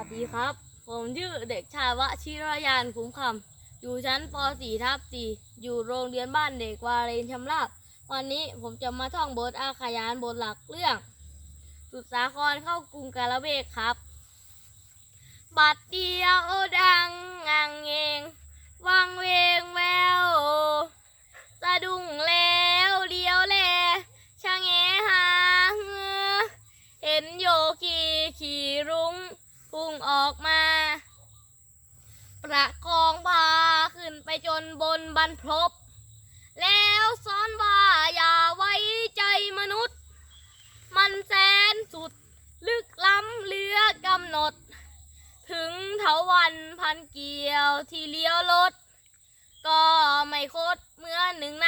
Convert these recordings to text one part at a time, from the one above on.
วัสดีครับ ผมชื่อเด็กชายวชิรยานคุ้มคำอยู่ชั้นป .4 ทับ4อยู่โรงเรียนบ้านเด็กวาเรนชำราบ วันนี้ผมจะมาท่องบทอาขยานบทหลักเรื่อง สุดสาครเข้ากรุงกาลเบกครับ บัดเดียวดังงังเงงวังเวงแววสะดุ้งแล้วเดียวแลชะแงหาเงอเห็นโยคีขี่รุ้ง พุ่งออกมา ประคองพาขึ้นไปจนบนบรรพบแล้วซ้อนว่าอย่าไว้ใจมนุษย์ มันแสนสุดลึกล้ำเลือกำหนด ถึงเถาวันพันเกี่ยวที่เลี้ยวรถก็ไม่คดเมื่อหนึ่งนน้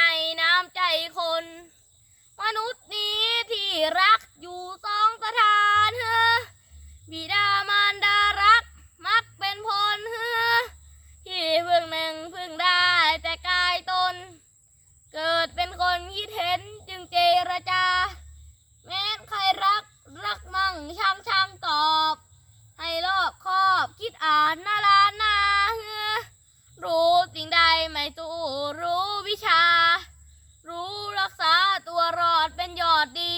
รู้สิ่งใดไม่สู้รู้วิชา รู้รักษาตัวรอดเป็นยอดดี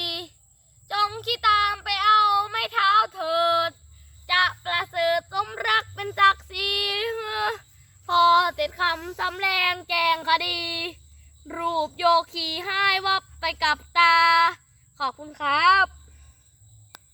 จงคิดตามไปเอาไม่เท้าเถิด จะประเสริฐสมรักเป็นศักดิ์ศรีพอเสร็จคำสำแรงแจงคดี รูปโยคีให้วับไปกับตา ขอบคุณครับ